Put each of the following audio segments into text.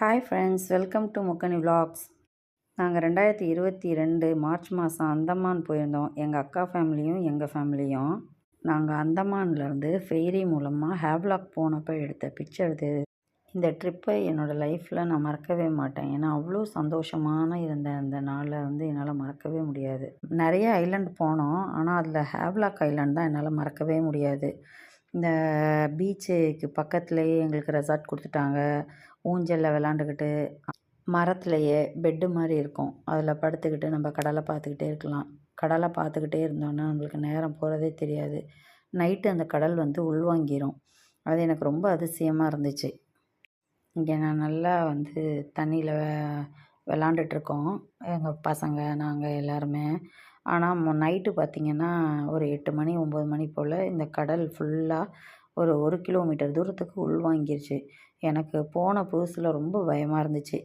Hi friends welcome to Mukkani vlogs நாங்கள் ரெண்டாயிரத்தி இருபத்தி ரெண்டு மார்ச் மாதம் அந்தமான் போயிருந்தோம். எங்கள் அக்கா ஃபேமிலியும் எங்கள் ஃபேமிலியும் நாங்கள் அந்தமான்லேருந்து ஃபெய்ரி மூலமாக ஹேவ்லாக் போனப்போ எடுத்த பிக்சர் இது. இந்த ட்ரிப்பை என்னோடய லைஃப்பில் நான் மறக்கவே மாட்டேன். ஏன்னா அவ்வளோ சந்தோஷமான இருந்த அந்த நாளை வந்து என்னால் மறக்கவே முடியாது. நிறைய ஐலாண்ட் போனோம். ஆனால் அதில் ஹேவ்லாக் ஐலாண்ட் தான் என்னால் மறக்கவே முடியாது. இந்த பீச்சுக்கு பக்கத்துலேயே எங்களுக்கு ரெசார்ட் கொடுத்துட்டாங்க. ஊஞ்சலில் விளாண்டுக்கிட்டு மரத்துலேயே பெட்டு மாதிரி இருக்கும். அதில் படுத்துக்கிட்டு நம்ம கடலை பார்த்துக்கிட்டே இருக்கலாம். கடலை பார்த்துக்கிட்டே இருந்தோன்னா நம்மளுக்கு நேரம் போகிறதே தெரியாது. நைட்டு அந்த கடல் வந்து உள்வாங்கிரும். அது எனக்கு ரொம்ப அதிசயமாக இருந்துச்சு. இங்கே நான் நல்லா வந்து தண்ணியில் விளாண்டுட்ருக்கோம் எங்கள் பசங்க நாங்கள் எல்லாருமே. ஆனால் நைட்டு பார்த்திங்கன்னா ஒரு எட்டு மணி ஒம்பது மணி போல் இந்த கடல் ஃபுல்லாக ஒரு ஒரு கிலோமீட்டர் தூரத்துக்கு உள்வாங்கிருச்சு எனக்கு போன புதுசில் ரொம்ப பயமாக இருந்துச்சு.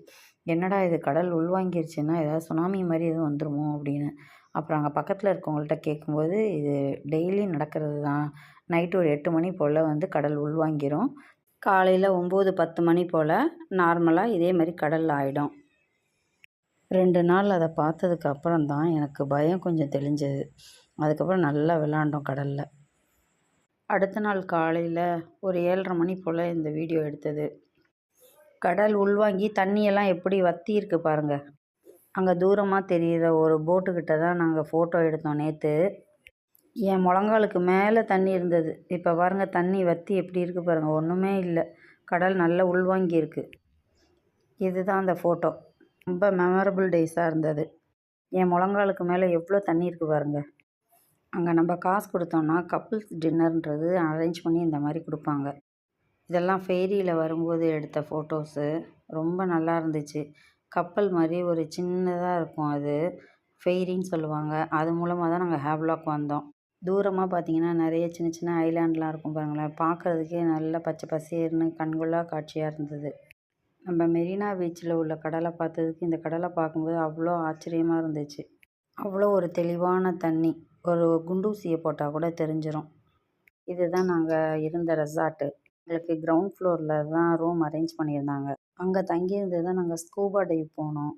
என்னடா இது கடல் உள்வாங்கிருச்சுன்னா ஏதாவது சுனாமி மாதிரி எதுவும் வந்துருமோ அப்படின்னு. அப்புறம் அங்கே பக்கத்தில் இருக்கவங்கள்ட்ட கேட்கும்போது இது டெய்லி நடக்கிறது தான். நைட்டு ஒரு எட்டு மணி போல் வந்து கடல் உள்வாங்கிரும் காலையில் ஒம்பது பத்து மணி போல் நார்மலாக இதே மாதிரி கடல் ஆகிடும் ரெண்டு நாள் அதை பார்த்ததுக்கு அப்புறம் தான் எனக்கு பயம் கொஞ்சம் தெளிஞ்சது. அதுக்கப்புறம் நல்லா விளாண்டோம் கடலில். அடுத்த நாள் காலையில் ஒரு ஏழரை மணி போல் இந்த வீடியோ எடுத்தது. கடல் உள்வாங்கி தண்ணியெல்லாம் எப்படி வற்றி இருக்கு பாருங்கள் அங்கே தூரமாக தெரிகிற ஒரு போட்டுக்கிட்ட தான் நாங்கள் ஃபோட்டோ எடுத்தோம் நேற்று என் முழங்காலுக்கு மேலே தண்ணி இருந்தது. இப்போ பாருங்கள் தண்ணி வற்றி எப்படி இருக்குது பாருங்கள் ஒன்றுமே இல்லை. கடல் நல்லா உள்வாங்கி இருக்குது இதுதான் அந்த ஃபோட்டோ ரொம்ப மெமரபிள் டேஸாக இருந்தது. என் முழங்காலுக்கு மேலே எவ்வளோ தண்ணி இருக்குது பாருங்கள் அங்கே நம்ம காசு கொடுத்தோம்னா கப்புள்ஸ் டின்னர்ன்றது அரேஞ்ச் பண்ணி இந்த மாதிரி கொடுப்பாங்க. இதெல்லாம் ஃபேரியில் வரும்போது எடுத்த ஃபோட்டோஸு ரொம்ப நல்லா இருந்துச்சு. கப்பல் மாதிரி ஒரு சின்னதாக இருக்கும் அது. ஃபெய்ரின்னு சொல்லுவாங்க. அது மூலமாக தான் நாங்கள் ஹேவ்லாக் வந்தோம். தூரமாக பார்த்தீங்கன்னா நிறைய சின்ன சின்ன ஐலாண்ட்லாம் இருக்கும் பாருங்களேன். பார்க்குறதுக்கே நல்ல பச்சை பசேர்னு கண்கொள்ளா காட்சியாக இருந்தது. நம்ம மெரினா பீச்சில் உள்ள கடலை பார்த்ததுக்கு இந்த கடலை பார்க்கும்போது அவ்வளோ ஆச்சரியமாக இருந்துச்சு. அவ்வளோ ஒரு தெளிவான தண்ணி. ஒரு குண்டூசியை போட்டால் கூட தெரிஞ்சிடும் இதுதான் நாங்கள் இருந்த ரெசார்ட்டு எங்களுக்கு கிரவுண்ட் ஃப்ளோரில் தான் ரூம் அரேஞ்ச் பண்ணியிருந்தாங்க. அங்கே தங்கியிருந்து தான் நாங்கள் ஸ்கூபா டைவ் போனோம்.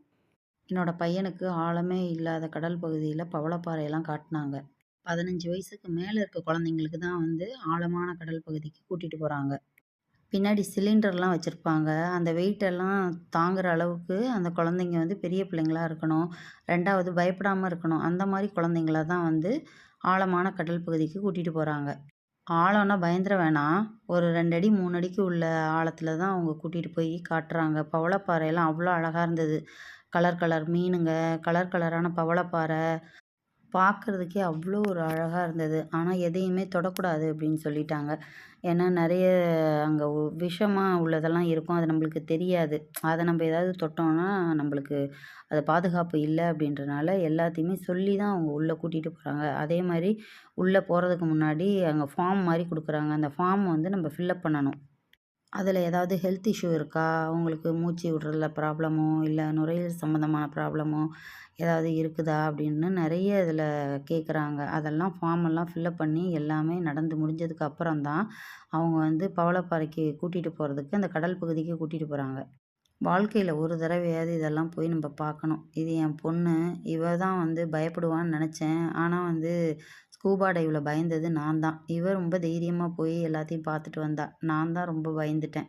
என்னோடய பையனுக்கு ஆழமே இல்லாத கடல் பகுதியில் பவளப்பாறையெல்லாம் காட்டினாங்க. பதினஞ்சு வயசுக்கு மேலே இருக்க குழந்தைங்களுக்கு தான் வந்து ஆழமான கடல் பகுதிக்கு கூட்டிகிட்டு போகிறாங்க பின்னாடி சிலிண்டர்லாம் வச்சுருப்பாங்க. அந்த வெயிட்டெல்லாம் தாங்குகிற அளவுக்கு அந்த குழந்தைங்க வந்து பெரிய பிள்ளைங்களா இருக்கணும். ரெண்டாவது பயப்படாமல் இருக்கணும். அந்த மாதிரி குழந்தைங்கள தான் வந்து ஆழமான கடல் பகுதிக்கு கூட்டிகிட்டு போகிறாங்க ஆழம்னா பயந்துட வேணாம். ஒரு ரெண்டடி மூணு அடிக்கு உள்ள ஆழத்தில் தான் அவங்க கூட்டிகிட்டு போய் காட்டுறாங்க. பவளப்பாறையெல்லாம் அவ்வளோ அழகாக இருந்தது. கலர் கலர் மீனுங்க. கலர் கலரான பவளப்பாறை. பார்க்குறதுக்கே அவ்வளோ ஒரு அழகாக இருந்தது. ஆனால் எதையுமே தொடக்கூடாது அப்படின்னு சொல்லிட்டாங்க. ஏன்னா நிறைய அங்கே விஷமாக உள்ளதெல்லாம் இருக்கும். அது நம்மளுக்கு தெரியாது. அதை நம்ம ஏதாவது தொட்டோம்னா நம்மளுக்கு அது பாதுகாப்பு இல்லை அப்படின்றனால எல்லாத்தையுமே சொல்லி தான் அவங்க உள்ளே கூட்டிகிட்டு போகிறாங்க அதே மாதிரி உள்ளே போகிறதுக்கு முன்னாடி அங்கே ஃபார்ம் மாதிரி கொடுக்குறாங்க. அந்த ஃபார்ம் வந்து நம்ம ஃபில்லப் பண்ணணும். அதில் ஏதாவது ஹெல்த் இஷ்யூ இருக்கா? அவங்களுக்கு மூச்சு விடுறதுல ப்ராப்ளமோ இல்லை நுரையீரல் சம்மந்தமான ப்ராப்ளமோ ஏதாவது இருக்குதா? அப்படின்னு நிறைய இதில் கேட்குறாங்க. அதெல்லாம் ஃபார்ம் எல்லாம் ஃபில்லப் பண்ணி எல்லாமே நடந்து முடிஞ்சதுக்கு அப்புறம் தான் அவங்க வந்து பவளப்பாறைக்கு கூட்டிகிட்டு போகிறதுக்கு அந்த கடல் பகுதிக்கு கூட்டிகிட்டு போகிறாங்க வாழ்க்கையில் ஒரு தடவையாவது இதெல்லாம் போய் நம்ம பார்க்கணும். இது என் பொண்ணு இவ தான் வந்து பயப்படுவான்னு நினச்சேன். ஆனால் வந்து ஸ்கூபா டைவில் பயந்தது நான் தான் இவர் ரொம்ப தைரியமாக போய் எல்லாத்தையும் பார்த்துட்டு வந்தா. நான் தான் ரொம்ப பயந்துட்டேன்.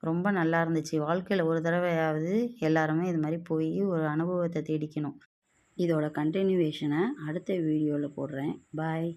ரொம்ப நல்லா இருந்துச்சு. வாழ்க்கையில் ஒரு தடவையாவது எல்லாருமே இது மாதிரி போய் ஒரு அனுபவத்தை தேடிக்கணும். இதோட கண்டினியூவேஷனை அடுத்த வீடியோவில் போடுறேன். பாய்